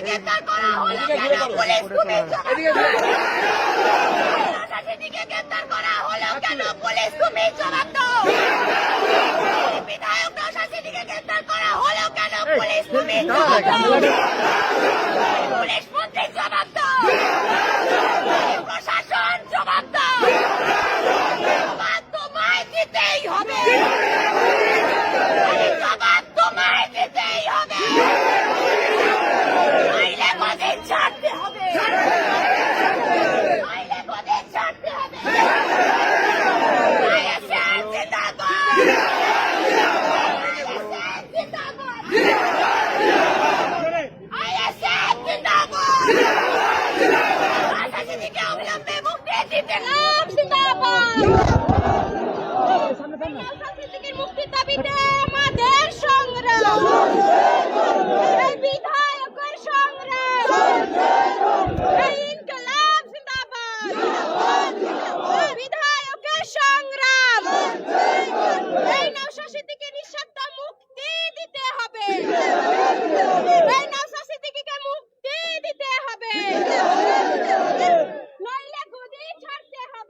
গ্রেফতার করা হলো কেন? পুলিশ তুমি গ্রেফতার করা হলো কেন? পুলিশ তুমি জবাব দাও বিধায়ক শাসিনীকে গ্রেফতার করা হলো কেন? পুলিশ তুমি জবাব দাও পুলিশ মন্ত্রী জবাব দাও আসামিকে অবিলম্বে মুক্তি দিতে মুক্তির দাবিতে আমাদের